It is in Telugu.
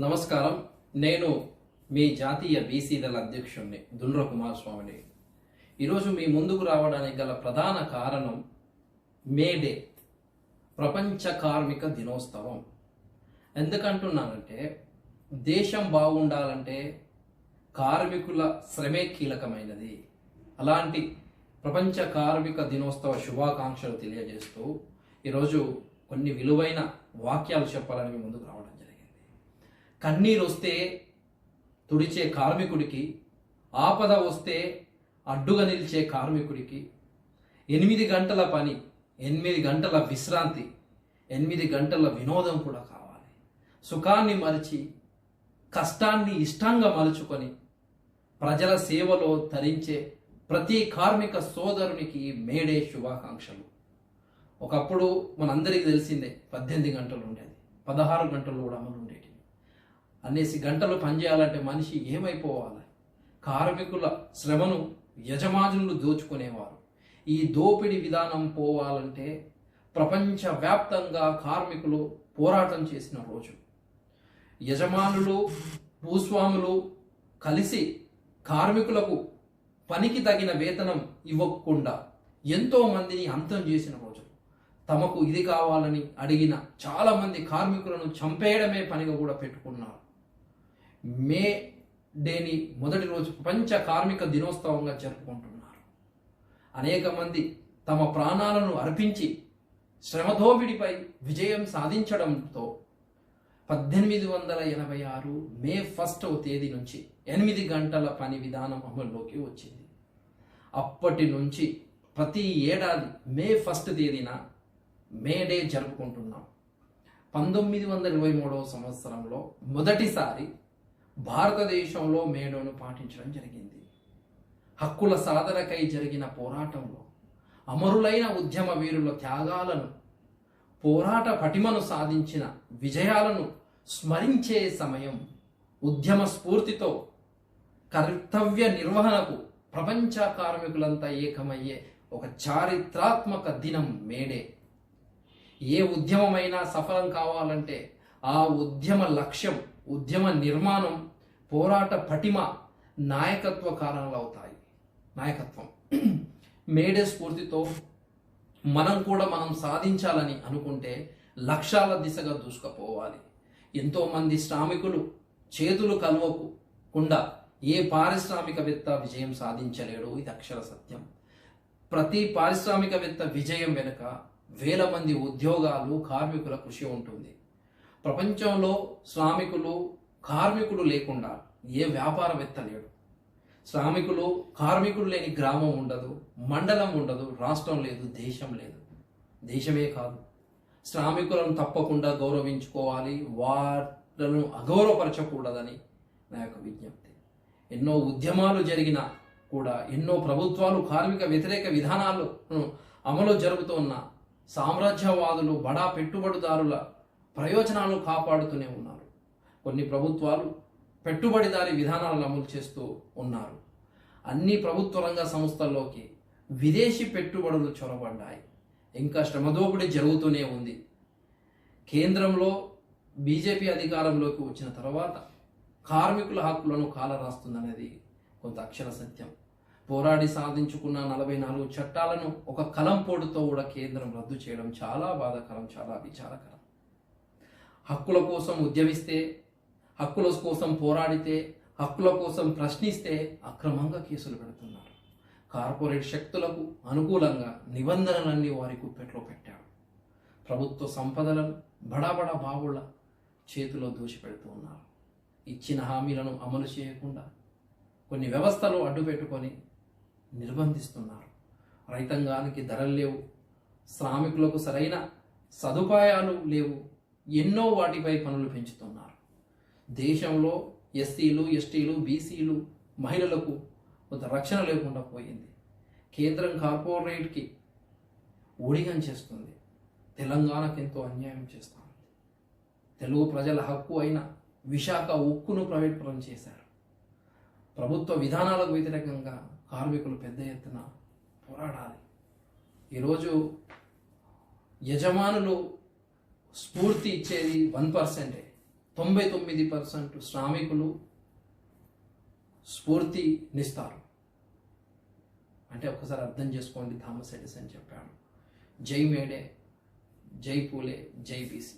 నమస్కారం. నేను మీ జాతీయ బీసీ దళ అధ్యక్షుడిని దుండ్ర కుమారస్వామిని. ఈరోజు మీ ముందుకు రావడానికి గల ప్రధాన కారణం మే డే ప్రపంచ కార్మిక దినోత్సవం. ఎందుకంటున్నానంటే దేశం బాగుండాలంటే కార్మికుల శ్రమే కీలకమైనది. అలాంటి ప్రపంచ కార్మిక దినోత్సవ శుభాకాంక్షలు తెలియజేస్తూ ఈరోజు కొన్ని విలువైన వాక్యాలు చెప్పాలని మీ ముందుకు రావడం జరిగింది. కన్నీరు వస్తే తుడిచే కార్మికుడికి ఆపద వస్తే అడ్డుగా నిలిచే కార్మికుడికి ఎనిమిది గంటల పని ఎనిమిది గంటల విశ్రాంతి ఎనిమిది గంటల వినోదం కూడా కావాలి. సుఖాన్ని మరిచి కష్టాన్ని ఇష్టంగా మలుచుకొని ప్రజల సేవలో తరించే ప్రతి కార్మిక సోదరునికి మేడే శుభాకాంక్షలు. ఒకప్పుడు మనందరికీ తెలిసిందే పద్దెనిమిది గంటలు ఉండేది పదహారు గంటలు కూడా అమలు ఉండేవి అనేసి గంటలు పనిచేయాలంటే మనిషి ఏమైపోవాలి? కార్మికుల శ్రమను యజమానులు దోచుకునేవారు. ఈ దోపిడి విధానం పోవాలంటే ప్రపంచవ్యాప్తంగా కార్మికులు పోరాటం చేసిన రోజు. యజమానులు భూస్వాములు కలిసి కార్మికులకు పనికి తగిన వేతనం ఇవ్వకుండా ఎంతో మందిని అంతం చేసిన రోజు. తమకు ఇది కావాలని అడిగిన చాలామంది కార్మికులను చంపేయడమే పనిగా కూడా పెట్టుకున్నారు. మే డేని మొదటి రోజు ప్రపంచ కార్మిక దినోత్సవంగా జరుపుకుంటున్నారు. అనేక మంది తమ ప్రాణాలను అర్పించి శ్రమధోపిడిపై విజయం సాధించడంతో పద్దెనిమిది వందల ఎనభై ఆరు మే ఫస్ట్ తేదీ నుంచి ఎనిమిది గంటల పని విధానం అమల్లోకి వచ్చింది. అప్పటి నుంచి ప్రతి ఏడాది మే ఫస్ట్ తేదీన మే డే జరుపుకుంటున్నాం. పంతొమ్మిది వందల ఇరవై మూడవ సంవత్సరంలో మొదటిసారి భారతదేశంలో మేడోను పాటించడం జరిగింది. హక్కుల సాధనకై జరిగిన పోరాటంలో అమరులైన ఉద్యమ వీరుల త్యాగాలను పోరాట పటిమను సాధించిన విజయాలను స్మరించే సమయం ఉద్యమ స్ఫూర్తితో కర్తవ్య నిర్వహణకు ప్రపంచ కార్మికులంతా ఏకమయ్యే ఒక చారిత్రాత్మక దినం మేడే. ఏ ఉద్యమమైనా సఫలం కావాలంటే ఆ ఉద్యమ లక్ష్యం ఉద్యమ నిర్మాణం పోరాట పటిమ నాయకత్వ కారణాలు అవుతాయి నాయకత్వం. మేడే స్ఫూర్తితో మనం కూడా మనం సాధించాలని అనుకుంటే లక్ష్యాల దిశగా దూసుకుపోవాలి. ఎంతోమంది శ్రామికులు చేతులు కలవకుండా ఏ పారిశ్రామికవేత్త విజయం సాధించలేడు ఇది అక్షర సత్యం. ప్రతి పారిశ్రామికవేత్త విజయం వెనుక వేల మంది ఉద్యోగాలు కార్మికుల కృషి ఉంటుంది. ప్రపంచంలో శ్రామికులు కార్మికుడు లేకుండా ఏ వ్యాపారవేత్త లేడు. శ్రామికులు కార్మికుడు లేని గ్రామం ఉండదు మండలం ఉండదు రాష్ట్రం లేదు దేశం లేదు. దేశమే కాదు. శ్రామికులను తప్పకుండా గౌరవించుకోవాలి వాళ్ళను అగౌరవపరచకూడదని నా యొక్క విజ్ఞప్తి. ఎన్నో ఉద్యమాలు జరిగిన కూడా ఎన్నో ప్రభుత్వాలు కార్మిక వ్యతిరేక విధానాలను అమలు జరుగుతున్న సామ్రాజ్యవాదులు బడా పెట్టుబడిదారుల ప్రయోజనాలు కాపాడుతూనే ఉన్నారు. కొన్ని ప్రభుత్వాలు పెట్టుబడిదారి విధానాలను అమలు చేస్తూ ఉన్నారు. అన్ని ప్రభుత్వ రంగ సంస్థల్లోకి విదేశీ పెట్టుబడులు చొరబడ్డాయి. ఇంకా శ్రమదోపిడి జరుగుతూనే ఉంది. కేంద్రంలో బీజేపీ అధికారంలోకి వచ్చిన తర్వాత కార్మికుల హక్కులను కాలరాస్తుందనేది కొంత అక్షర సత్యం. పోరాడి సాధించుకున్న నలభై నాలుగు చట్టాలను ఒక కలంపోటుతో కూడా కేంద్రం రద్దు చేయడం చాలా బాధాకరం చాలా విచారకరం. హక్కుల కోసం ఉద్యమిస్తే హక్కుల కోసం పోరాడితే హక్కుల కోసం ప్రశ్నిస్తే అక్రమంగా కేసులు పెడుతున్నారు. కార్పొరేట్ శక్తులకు అనుకూలంగా నిబంధనలన్నీ వారి గుప్పెట్లో పెట్టాడు ప్రభుత్వ సంపదలను బడాబడా బావుల చేతిలో దూచిపెడుతూ ఉన్నారు. ఇచ్చిన హామీలను అమలు చేయకుండా కొన్ని వ్యవస్థలు అడ్డుపెట్టుకొని నిర్బంధిస్తున్నారు. రైతాంగానికి ధరలు లేవు. శ్రామికులకు సరైన సదుపాయాలు లేవు. ఎన్నో వాటిపై పనులు పెంచుతున్నారు. దేశంలో ఎస్సీలు ఎస్టీలు బీసీలు మహిళలకు కొంత రక్షణ లేకుండా పోయింది. కేంద్రం కార్పొరేట్కి ఒడిగం చేస్తుంది. తెలంగాణకు ఎంతో అన్యాయం చేస్తుంది. తెలుగు ప్రజల హక్కు అయిన విశాఖ ఉక్కును ప్రైవేట్ పరం చేశారు. ప్రభుత్వ విధానాలకు వ్యతిరేకంగా కార్మికులు పెద్ద ఎత్తున పోరాడాలి. ఈరోజు యజమానులు స్ఫూర్తి ఇచ్చేది వన్ పర్సెంటే. తొంభై తొమ్మిది పర్సెంట్ శ్రామికులు స్ఫూర్తినిస్తారు అంటే ఒకసారి అర్థం చేసుకోండి థామస్ ఎడిసన్ చెప్పాడు. జై మేడే జై పూలే జై బీసీ.